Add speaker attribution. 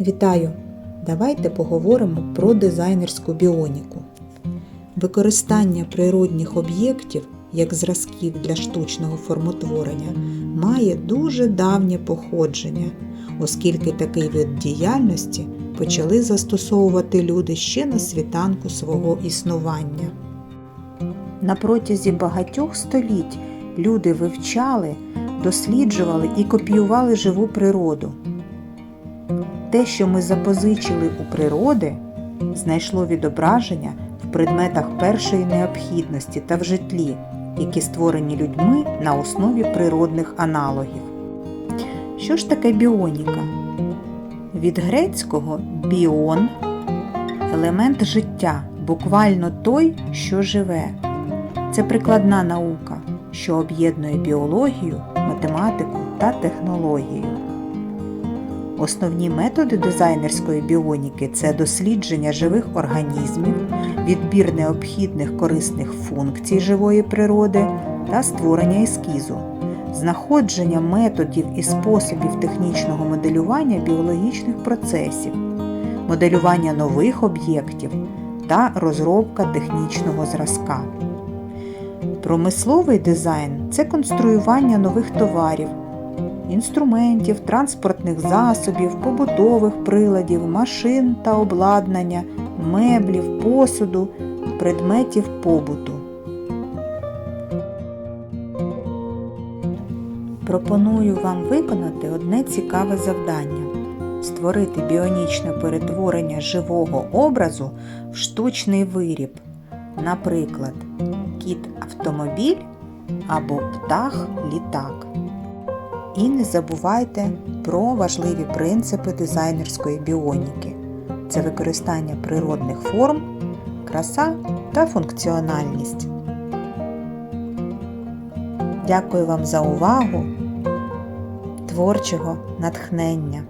Speaker 1: Вітаю! Давайте поговоримо про дизайнерську біоніку. Використання природних об'єктів як зразків для штучного формотворення має дуже давнє походження, оскільки такий вид діяльності почали застосовувати люди ще на світанку свого існування. На протязі багатьох століть люди вивчали, досліджували і копіювали живу природу. Те, що ми запозичили у природи, знайшло відображення в предметах першої необхідності та в житлі, які створені людьми на основі природних аналогів. Що ж таке біоніка? Від грецького біон елемент життя, буквально той, що живе. Це прикладна наука, що об'єднує біологію, математику та технологію. Основні методи дизайнерської біоніки це дослідження живих організмів, відбір необхідних корисних функцій живої природи та створення ескізу, знаходження методів і способів технічного моделювання біологічних процесів, моделювання нових об'єктів та розробка технічного зразка. Промисловий дизайн це конструювання нових товарів, інструментів, транспортних засобів, побутових приладів, машин та обладнання, меблів, посуду, предметів побуту. Пропоную вам виконати одне цікаве завдання створити біонічне перетворення живого образу в штучний виріб, наприклад, кіт-автомобіль або птах-літак. І не забувайте про важливі принципи дизайнерської біоніки. Це використання природних форм, краса та функціональність. Дякую вам за увагу, творчого натхнення!